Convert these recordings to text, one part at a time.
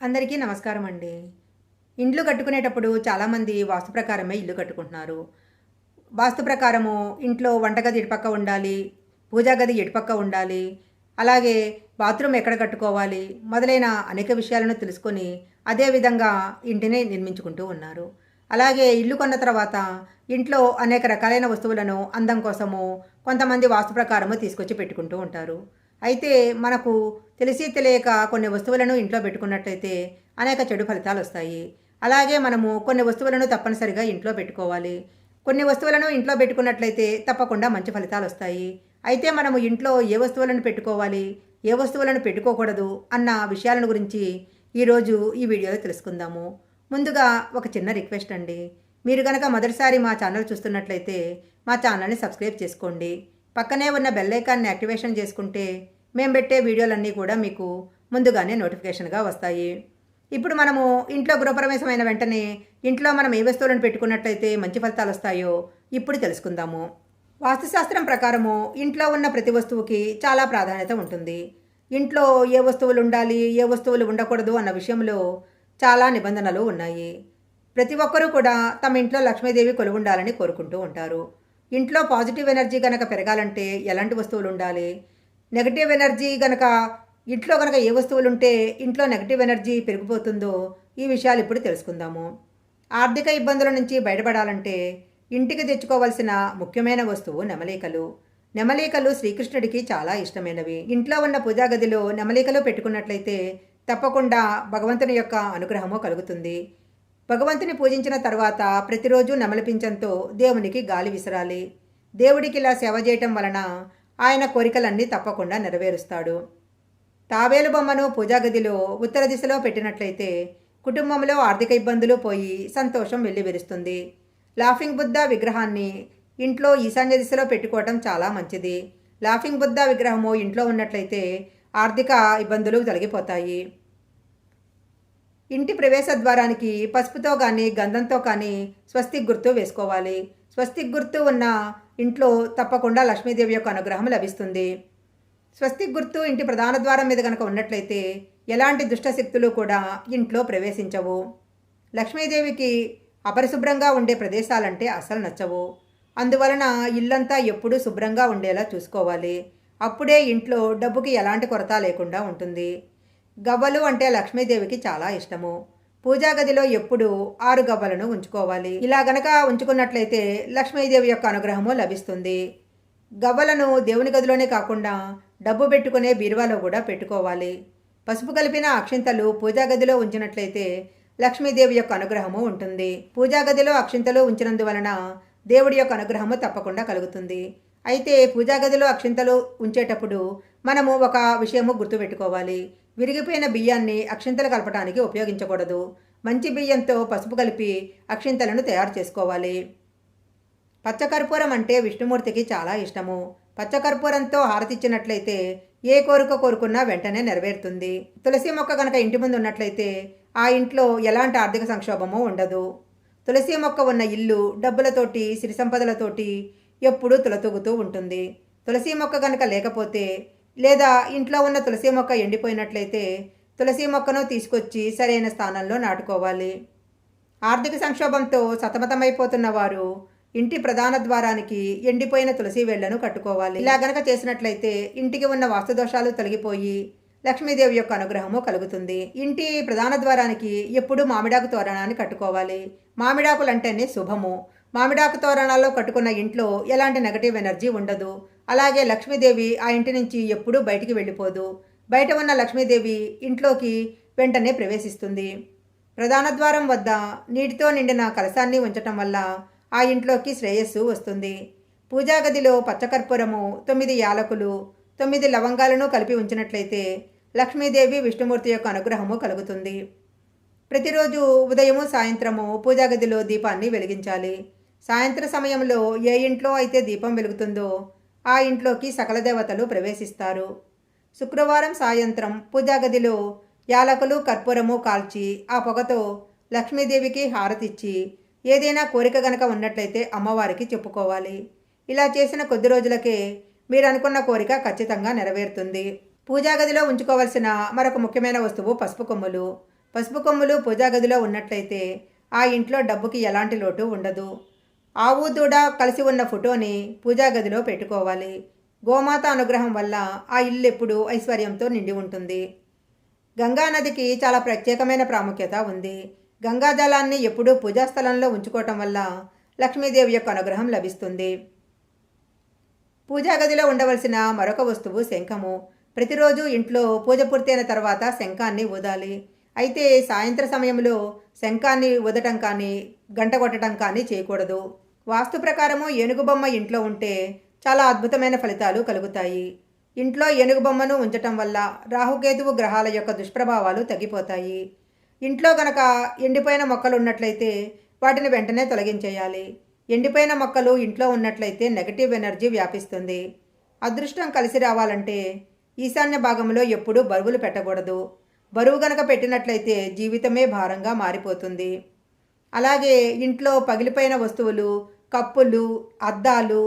అందరికీ నమస్కారం అండి. ఇండ్లు కట్టుకునేటప్పుడు చాలామంది వాస్తు ప్రకారమే ఇల్లు కట్టుకుంటున్నారు. వాస్తు ప్రకారము ఇంట్లో వంటగది ఇటుపక్క ఉండాలి పూజా గది ఇటుపక్క ఉండాలి అలాగే బాత్రూమ్ ఎక్కడ కట్టుకోవాలి మొదలైన అనేక విషయాలను తెలుసుకొని అదేవిధంగా ఇంటిని నిర్మించుకుంటూ ఉన్నారు. అలాగే ఇల్లు కొన్న తర్వాత ఇంట్లో అనేక రకాలైన వస్తువులను అందం కోసము కొంతమంది వాస్తు ప్రకారము తీసుకొచ్చి పెట్టుకుంటూ ఉంటారు. అయితే మనకు తెలిసి తెలియక కొన్ని వస్తువులను ఇంట్లో పెట్టుకున్నట్లయితే అనేక చెడు ఫలితాలు వస్తాయి. అలాగే మనము కొన్ని వస్తువులను తప్పనిసరిగా ఇంట్లో పెట్టుకోవాలి. కొన్ని వస్తువులను ఇంట్లో పెట్టుకున్నట్లయితే తప్పకుండా మంచి ఫలితాలు వస్తాయి. అయితే మనము ఇంట్లో ఏ వస్తువులను పెట్టుకోవాలి ఏ వస్తువులను పెట్టుకోకూడదు అన్న విషయాలను గురించి ఈరోజు ఈ వీడియోలో తెలుసుకుందాము. ముందుగా ఒక చిన్న రిక్వెస్ట్ అండి. మీరు కనుక మొదటిసారి మా ఛానల్ చూస్తున్నట్లయితే మా ఛానల్ని సబ్స్క్రైబ్ చేసుకోండి. పక్కనే ఉన్న బెల్లైకాన్ని యాక్టివేషన్ చేసుకుంటే మేము పెట్టే వీడియోలన్నీ కూడా మీకు ముందుగానే నోటిఫికేషన్గా వస్తాయి. ఇప్పుడు మనము ఇంట్లో గృహప్రవేశమైన వెంటనే ఇంట్లో మనం ఏ వస్తువులను పెట్టుకున్నట్లయితే మంచి ఫలితాలు వస్తాయో ఇప్పుడు తెలుసుకుందాము. వాస్తుశాస్త్రం ప్రకారము ఇంట్లో ఉన్న ప్రతి వస్తువుకి చాలా ప్రాధాన్యత ఉంటుంది. ఇంట్లో ఏ వస్తువులు ఉండాలి ఏ వస్తువులు ఉండకూడదు అన్న విషయంలో చాలా నిబంధనలు ఉన్నాయి. ప్రతి ఒక్కరూ కూడా తమ ఇంట్లో లక్ష్మీదేవి కొలువుండాలని కోరుకుంటూ ఉంటారు. ఇంట్లో పాజిటివ్ ఎనర్జీ కనుక పెరగాలంటే ఎలాంటి వస్తువులు ఉండాలి? నెగటివ్ ఎనర్జీ కనుక ఇంట్లో కనుక ఏ వస్తువులు ఉంటే ఇంట్లో నెగటివ్ ఎనర్జీ పెరిగిపోతుందో ఈ విషయాలు ఇప్పుడు తెలుసుకుందాము. ఆర్థిక ఇబ్బందుల నుంచి బయటపడాలంటే ఇంటికి తెచ్చుకోవాల్సిన ముఖ్యమైన వస్తువు నెమలికలు. నెమలికలు శ్రీకృష్ణుడికి చాలా ఇష్టమైనవి. ఇంట్లో ఉన్న పూజా గదిలో నెమలికలు పెట్టుకున్నట్లయితే తప్పకుండా భగవంతుని యొక్క అనుగ్రహము కలుగుతుంది. భగవంతుని పూజించిన తర్వాత ప్రతిరోజు నెమలిపించంతో దేవునికి గాలి విసరాలి. దేవుడికి ఇలా సేవ చేయటం వలన ఆయన కోరికలన్నీ తప్పకుండా నెరవేరుస్తాడు. తావేలు బొమ్మను పూజా గదిలో ఉత్తర దిశలో పెట్టినట్లయితే కుటుంబంలో ఆర్థిక ఇబ్బందులు పోయి సంతోషం వెల్లివిరుస్తుంది. లాఫింగ్ బుద్ధ విగ్రహాన్ని ఇంట్లో ఈశాన్య దిశలో పెట్టుకోవటం చాలా మంచిది. లాఫింగ్ బుద్ధ విగ్రహము ఇంట్లో ఉన్నట్లయితే ఆర్థిక ఇబ్బందులు తొలగిపోతాయి. ఇంటి ప్రవేశ ద్వారానికి పసుపుతో కానీ గంధంతో కానీ స్వస్తిక్ గుర్తు వేసుకోవాలి. స్వస్తిక్ గుర్తు ఉన్న ఇంట్లో తప్పకుండా లక్ష్మీదేవి యొక్క అనుగ్రహం లభిస్తుంది. స్వస్తిక్ గుర్తు ఇంటి ప్రధాన ద్వారం మీద కనుక ఉన్నట్లయితే ఎలాంటి దుష్టశక్తులు కూడా ఇంట్లో ప్రవేశించవు. లక్ష్మీదేవికి అపరిశుభ్రంగా ఉండే ప్రదేశాలంటే అసలు నచ్చవు. అందువలన ఇల్లంతా ఎప్పుడూ శుభ్రంగా ఉండేలా చూసుకోవాలి. అప్పుడే ఇంట్లో డబ్బుకి ఎలాంటి కొరత లేకుండా ఉంటుంది. గవ్వలు అంటే లక్ష్మీదేవికి చాలా ఇష్టము. పూజా గదిలో ఎప్పుడు ఆరు గవ్వలను ఉంచుకోవాలి. ఇలా గనక ఉంచుకున్నట్లయితే లక్ష్మీదేవి యొక్క అనుగ్రహము లభిస్తుంది. గవ్వలను దేవుని గదిలోనే కాకుండా డబ్బు పెట్టుకునే బీరువాలో కూడా పెట్టుకోవాలి. పసుపు కలిపిన అక్షింతలు పూజా గదిలో ఉంచినట్లయితే లక్ష్మీదేవి యొక్క అనుగ్రహము ఉంటుంది. పూజా గదిలో అక్షింతలు ఉంచినందువలన దేవుడి యొక్క అనుగ్రహము తప్పకుండా కలుగుతుంది. అయితే పూజా గదిలో అక్షింతలు ఉంచేటప్పుడు మనము ఒక విషయము గుర్తుపెట్టుకోవాలి. విరిగిపోయిన బియ్యాన్ని అక్షింతలు కలపడానికి ఉపయోగించకూడదు. మంచి బియ్యంతో పసుపు కలిపి అక్షింతలను తయారు చేసుకోవాలి. పచ్చకర్పూరం అంటే విష్ణుమూర్తికి చాలా ఇష్టము. పచ్చకర్పూరంతో హారతిచ్చినట్లయితే ఏ కోరిక కోరుకున్నా వెంటనే నెరవేరుతుంది. తులసి మొక్క కనుక ఇంటి ముందు ఉన్నట్లయితే ఆ ఇంట్లో ఎలాంటి ఆర్థిక సంక్షోభము ఉండదు. తులసి మొక్క ఉన్న ఇల్లు డబ్బులతోటి సిరి సంపదలతోటి ఎప్పుడూ తులతూగుతూ ఉంటుంది. తులసి మొక్క కనుక లేకపోతే లేదా ఇంట్లో ఉన్న తులసి మొక్క ఎండిపోయినట్లయితే తులసి మొక్కను తీసుకొచ్చి సరైన స్థానంలో నాటుకోవాలి. ఆర్థిక సంక్షోభంతో సతమతమైపోతున్న వారు ఇంటి ప్రధాన ద్వారానికి ఎండిపోయిన తులసి వేళ్ళను కట్టుకోవాలి. ఇలా గనక చేసినట్లయితే ఇంటికి ఉన్న వాస్తుదోషాలు తొలగిపోయి లక్ష్మీదేవి యొక్క అనుగ్రహము కలుగుతుంది. ఇంటి ప్రధాన ద్వారానికి ఎప్పుడూ మామిడాకు తోరణాన్ని కట్టుకోవాలి. మామిడాకులు అంటేనే శుభము. మామిడాకు తోరణాల్లో కట్టుకున్న ఇంట్లో ఎలాంటి నెగటివ్ ఎనర్జీ ఉండదు. అలాగే లక్ష్మీదేవి ఆ ఇంటి నుంచి ఎప్పుడూ బయటికి వెళ్ళిపోదు. బయట ఉన్న లక్ష్మీదేవి ఇంట్లోకి వెంటనే ప్రవేశిస్తుంది. ప్రధాన ద్వారం వద్ద నీటితో నిండిన కలశాన్ని ఉంచటం వల్ల ఆ ఇంట్లోకి శ్రేయస్సు వస్తుంది. పూజా గదిలో పచ్చకర్పూరము తొమ్మిది యాలకులు తొమ్మిది లవంగాలను కలిపి ఉంచినట్లయితే లక్ష్మీదేవి విష్ణుమూర్తి యొక్క అనుగ్రహము కలుగుతుంది. ప్రతిరోజు ఉదయము సాయంత్రము పూజా గదిలో దీపాన్ని వెలిగించాలి. సాయంత్ర సమయంలో ఏ ఇంట్లో అయితే దీపం వెలుగుతుందో ఆ ఇంట్లోకి సకల దేవతలు ప్రవేశిస్తారు. శుక్రవారం సాయంత్రం పూజా గదిలో యాలకులు కర్పూరము కాల్చి ఆ పొగతో లక్ష్మీదేవికి హారతిచ్చి ఏదైనా కోరిక గనక ఉన్నట్లయితే అమ్మవారికి చెప్పుకోవాలి. ఇలా చేసిన కొద్ది రోజులకే మీరు అనుకున్న కోరిక ఖచ్చితంగా నెరవేరుతుంది. పూజా గదిలో ఉంచుకోవలసిన మరొక ముఖ్యమైన వస్తువు పసుపు కొమ్ములు. పసుపు కొమ్ములు పూజాగదిలో ఉన్నట్లయితే ఆ ఇంట్లో డబ్బుకి ఎలాంటి లోటు ఉండదు. ఆవు దూడ కలిసి ఉన్న ఫోటోని పూజా గదిలో పెట్టుకోవాలి. గోమాత అనుగ్రహం వల్ల ఆ ఇల్లు ఎప్పుడూ ఐశ్వర్యంతో నిండి ఉంటుంది. గంగా నదికి చాలా ప్రత్యేకమైన ప్రాముఖ్యత ఉంది. గంగా జలాన్ని ఎప్పుడూ పూజా స్థలంలో ఉంచుకోవటం వల్ల లక్ష్మీదేవి యొక్క అనుగ్రహం లభిస్తుంది. పూజా గదిలో ఉండవలసిన మరొక వస్తువు శంఖము. ప్రతిరోజు ఇంట్లో పూజ పూర్తయిన తర్వాత శంఖాన్ని ఊదాలి. అయితే సాయంత్ర సమయంలో శంఖాన్ని ఊదటం కానీ గంట కొట్టడం కానీ చేయకూడదు. వాస్తు ప్రకారము ఏనుగు బొమ్మ ఇంట్లో ఉంటే చాలా అద్భుతమైన ఫలితాలు కలుగుతాయి. ఇంట్లో ఏనుగు బొమ్మను ఉంచటం వల్ల రాహుకేతువు గ్రహాల యొక్క దుష్ప్రభావాలు తగ్గిపోతాయి. ఇంట్లో గనక ఎండిపోయిన మొక్కలు ఉన్నట్లయితే వాటిని వెంటనే తొలగించేయాలి. ఎండిపోయిన మొక్కలు ఇంట్లో ఉన్నట్లయితే నెగటివ్ ఎనర్జీ వ్యాపిస్తుంది. అదృష్టం కలిసి రావాలంటే ఈశాన్య భాగంలో ఎప్పుడూ బరువులు పెట్టకూడదు. బరువు గనక పెట్టినట్లయితే జీవితమే భారంగా మారిపోతుంది. అలాగే ఇంట్లో పగిలిపోయిన వస్తువులు కప్పులు అద్దాలు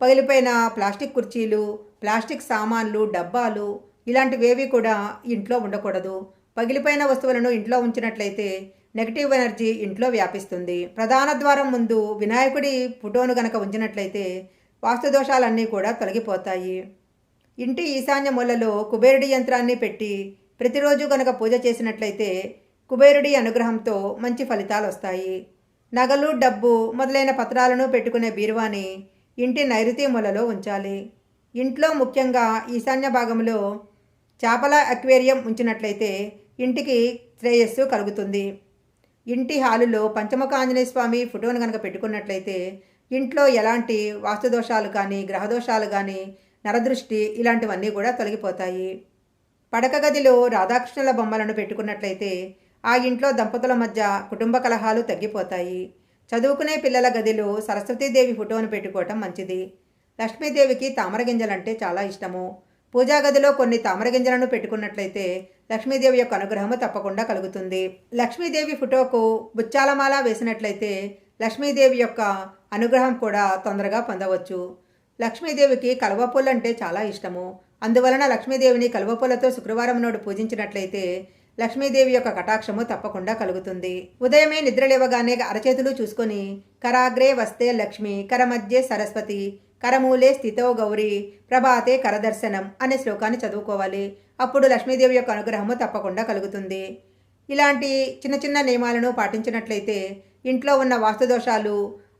పగిలిపోయిన ప్లాస్టిక్ కుర్చీలు ప్లాస్టిక్ సామాన్లు డబ్బాలు ఇలాంటివేవి కూడా ఇంట్లో ఉండకూడదు. పగిలిపోయిన వస్తువులను ఇంట్లో ఉంచినట్లయితే నెగిటివ్ ఎనర్జీ ఇంట్లో వ్యాపిస్తుంది. ప్రధాన ద్వారం ముందు వినాయకుడి ఫోటోను గనక ఉంచినట్లయితే వాస్తుదోషాలన్నీ కూడా తొలగిపోతాయి. ఇంటి ఈశాన్య మూలలో కుబేరుడి యంత్రాన్ని పెట్టి ప్రతిరోజు గనక పూజ చేసినట్లయితే కుబేరుడి అనుగ్రహంతో మంచి ఫలితాలు వస్తాయి నగలు డబ్బు మొదలైన పత్రాలను పెట్టుకునే బీరువాని ఇంటి నైరుతి మూలలో ఉంచాలి. ఇంట్లో ముఖ్యంగా ఈశాన్య భాగంలో చేపల అక్వేరియం ఉంచినట్లయితే ఇంటికి శ్రేయస్సు కలుగుతుంది. ఇంటి హాలులో పంచముఖ ఆంజనేయ స్వామి ఫోటోను కనుక పెట్టుకున్నట్లయితే ఇంట్లో ఎలాంటి వాస్తుదోషాలు కానీ గ్రహదోషాలు కానీ నరదృష్టి ఇలాంటివన్నీ కూడా తొలగిపోతాయి. పడక గదిలో రాధాకృష్ణుల బొమ్మలను పెట్టుకున్నట్లయితే ఆ ఇంట్లో దంపతుల మధ్య కుటుంబ కలహాలు తగ్గిపోతాయి. చదువుకునే పిల్లల గదిలో సరస్వతీదేవి ఫోటోను పెట్టుకోవటం మంచిది. లక్ష్మీదేవికి తామర గింజలంటే చాలా ఇష్టము. పూజా గదిలో కొన్ని తామర గింజలను పెట్టుకున్నట్లయితే లక్ష్మీదేవి యొక్క అనుగ్రహము తప్పకుండా కలుగుతుంది. లక్ష్మీదేవి ఫోటోకు బుచ్చాలమాల వేసినట్లయితే లక్ష్మీదేవి యొక్క అనుగ్రహం కూడా తొందరగా పొందవచ్చు. లక్ష్మీదేవికి కలువపూలు అంటే చాలా ఇష్టము. అందువలన లక్ష్మీదేవిని కలువపూలతో శుక్రవారం నాడు పూజించినట్లయితే లక్ష్మీదేవి యొక్క కటాక్షము తప్పకుండా కలుగుతుంది. ఉదయమే నిద్రలేవగానే అరచేతులు చూసుకొని కరాగ్రే వస్తే లక్ష్మి కరమధ్యే సరస్వతి కరమూలే స్థితో గౌరీ ప్రభాతే కరదర్శనం అనే శ్లోకాన్ని చదువుకోవాలి. అప్పుడు లక్ష్మీదేవి యొక్క అనుగ్రహము తప్పకుండా కలుగుతుంది. ఇలాంటి చిన్న చిన్న నియమాలను పాటించినట్లయితే ఇంట్లో ఉన్న వాస్తుదోషాలు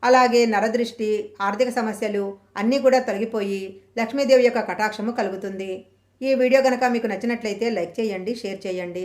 అలాగే నరదృష్టి ఆర్థిక సమస్యలు అన్నీ కూడా తొలగిపోయి లక్ష్మీదేవి యొక్క కటాక్షము కలుగుతుంది. ఈ వీడియో కనుక మీకు నచ్చినట్లయితే లైక్ చేయండి షేర్ చేయండి.